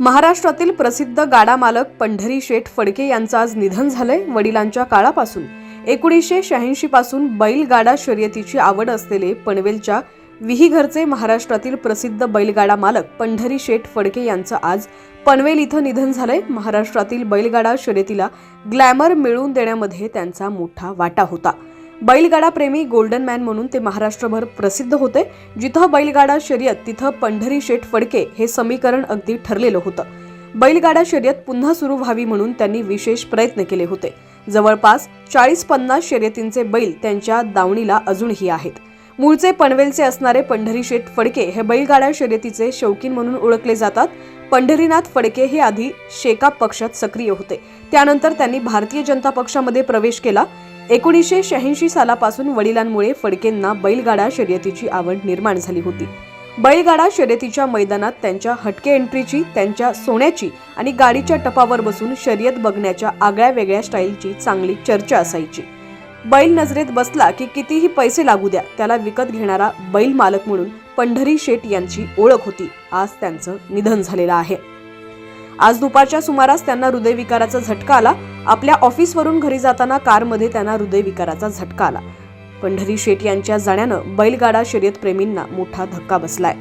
महाराष्ट्रातील प्रसिद्ध गाडा मालक पंढरी शेठ फडके यांचं आज निधन झालंय वडिलांच्या काळापासून. एकोणीसशे शहाऐंशी पासून बैलगाडा शर्यतीची आवड असलेले पनवेलच्या विहीघरचे महाराष्ट्रातील प्रसिद्ध बैलगाडा मालक पंढरी शेठ फडके यांचं आज पनवेल इथं निधन झालंय. महाराष्ट्रातील बैलगाडा शर्यतीला ग्लॅमर मिळवून देण्यामध्ये त्यांचा मोठा वाटा होता. बैलगाडाप्रेमी गोल्डन मॅन म्हणून ते महाराष्ट्रभर प्रसिद्ध होते. जिथं बैलगाडा शर्यत तिथं पंढरी शेठ फडके हे समीकरण अगदी ठरलेलं होतं. बैलगाडा शर्यत पुन्हा सुरू व्हावी म्हणून त्यांनी विशेष प्रयत्न केले होते. जवळपास चाळीस पन्नास शर्यतींचे बैल त्यांच्या दावणीला अजूनही आहेत. मूळचे पनवेलचे असणारे पंढरी शेठ फडके हे बैलगाडा शर्यतीचे शौकीन म्हणून ओळखले जातात. पंढरीनाथ फडके हे आधी शेकाप पक्षात सक्रिय होते. त्यानंतर त्यांनी भारतीय जनता पक्षामध्ये प्रवेश केला. एकोणीसशे शहाऐंशी सालापासून वडिलांमुळे फडकेंना बैलगाडा शर्यतीची आवड निर्माण झाली होती. बैलगाडा शर्यतीच्या मैदानात त्यांच्या हटके एंट्रीची त्यांच्या सोन्याची आणि गाडीच्या टपावर बसून शर्यत बघण्याच्या आगळ्या वेगळ्या स्टाईलची चांगली चर्चा असायची. बैल नजरेत बसला की कितीही पैसे लागू द्या त्याला विकत घेणारा बैल मालक म्हणून पंढरी शेठ यांची ओळख होती. आज त्यांचं निधन झालेलं आहे. आज दुपारच्या सुमारास त्यांना हृदयविकाराचा झटका आला. आपल्या ऑफिसवरून घरी जाताना कारमध्ये त्यांना हृदयविकाराचा झटका आला. पंढरी शेठ यांच्या जाण्यानं बैलगाडा शर्यत प्रेमींना मोठा धक्का बसलाय.